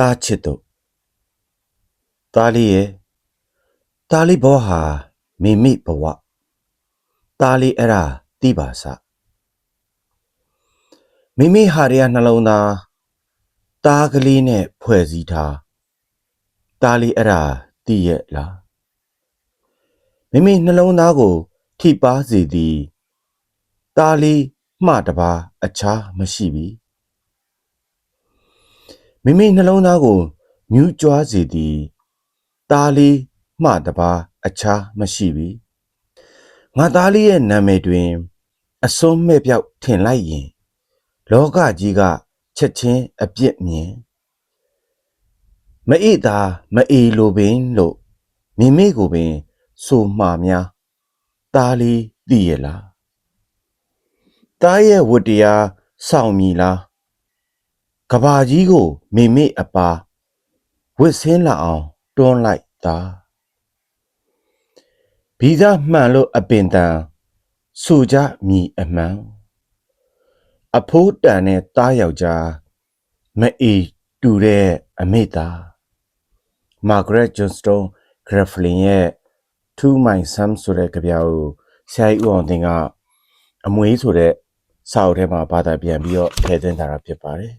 တားချစ်တို့သားလေးရဲ့သားလေးဘောဟာမိမိဘဝသားလေးအဲ့ဒါတိပါစမိမိဟာရရနှလုံးသားသားကလေးနဲ့ဖွဲ့စည်းထားသားလေးအဲ့ဒါတိရဲ့လားမိမိနှလုံးသားကို ထိပါစေသည်သားလေးမှတပါအခြားမရှိပြီ မိမိနှလုံးသားကိုမြူးကြွားစေသည်သားလေးမှတပါအခြားမရှိပြီငါသားလေးရဲ့နာမည်တွင် အစွန်းမဲ့ပြောက်ထင်လိုက်ရင် လောကကြီးကချက်ချင်းအပြစ်မြင်မအေးသာမအေးလိုပင်လို့မိမိကိုပင်ဆိုမှာများသားလေးသိရဲ့လားသားရဲ့ဝတ္တရားဆောင်မည်လား ကဘာကြီးကိုမိမိအပါဝစ်ဆင်းလာအောင်တွန်းလိုက်သားဘီသားမှန်လို့အပင်တန်ဆိုကြမြည်အမှန်အဖိုးတန်နဲ့သားယောက်ျားမအေးတူတဲ့အမေသားမာဂရက်ဂျွန်စတုန်းဂရဖလင်ရဲ့ To My Sam ဆိုတဲ့ကြပြာကိုဆရာကြီးဦးအောင်တင်ကအမွေးဆိုတဲ့စာအုပ်ထဲမှာဘာသာပြန်ပြီးတော့ထည့်သွင်းထားတာဖြစ်ပါတယ်